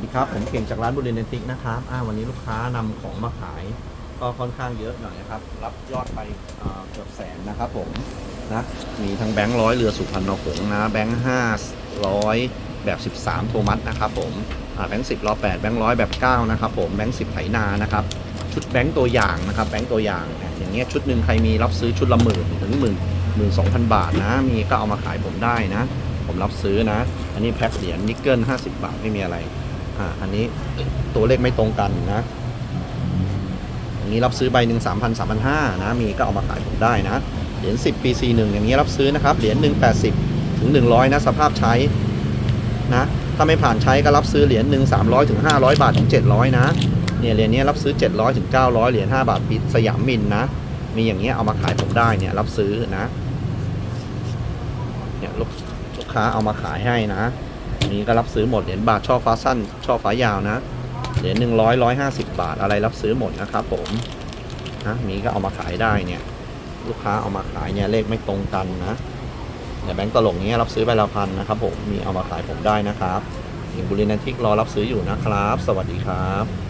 วัสดีครับ ผมเก่งจากร้านบุรีเนติกนะครับอ่าวันนี้ลูกค้านำของมาขาย ก็ค่อนข้างเยอะหน่อยนะครับ รับยอดไปเกือบแสนนะครับผมนะมีทั้งแบงค์ร้อยเรือสุพรรณหงส์นะแบงค์ห้าร้อยแบบ 13 โทมัสนะครับผมแบงค์สิบล้อแปดแบงค์ร้อยแบบ 9 นะครับผมแบงค์สิบไถนานะครับชุดแบงค์ตัวอย่างนะครับแบงค์ตัวอย่างอย่างเงี้ยชุดหนึ่งใครมีรับซื้อชุดละหมื่นถึงหมื่นหมื่นสองพันบาทนะ มีก็เอามาขายผมได้นะ ผมรับซื้อนะ อันนี้แพ็คเหรียญนิกเกิล50 บาทไม่มีอะไร อ่าอันนี้ตัวเลขไม่ตรงกันนะอย่างนี้รับซื้อใบหนึ่งสามพันสามพันห้านะมีก็เอามาขายผมได้นะเหรียญ10ปี4 1อย่างนี้รับซื้อนะครับเหรียญหนึ่งแปดสิบถึง100นะสภาพใช้นะถ้าไม่ผ่านใช้ก็รับซื้อเหรียญหนึ่งสามร้อยถึงห้าร้อยบาทถึงเจ็ดร้อยนะเนี่ยเหรียญนี้รับซื้อ700ถึง900เหรียญ5บาทปีสยามมินนะมีอย่างเงี้ยเอามาขายผมได้เนี่ยรับซื้อนะเนี่ยลูกลูกค้าเอามาขายให้นะ มีก็รับซื้อหมด เหรียญบาทช่อฟ้าสั้น ช่อฟ้ายาวนะ เหรียญหนึ่งร้อยร้อยห้าสิบบาทอะไรรับซื้อหมดนะครับผมนะมีก็เอามาขายได้เนี่ย ลูกค้าเอามาขายเนี่ยเลขไม่ตรงกันนะเนี่ยแบงก์ตลกเนี้ยรับซื้อใบละพันนะครับ ผมมีเอามาขายผมได้นะครับอย่างบุรีนันทิกรอรับซื้ออยู่นะครับ สวัสดีครับ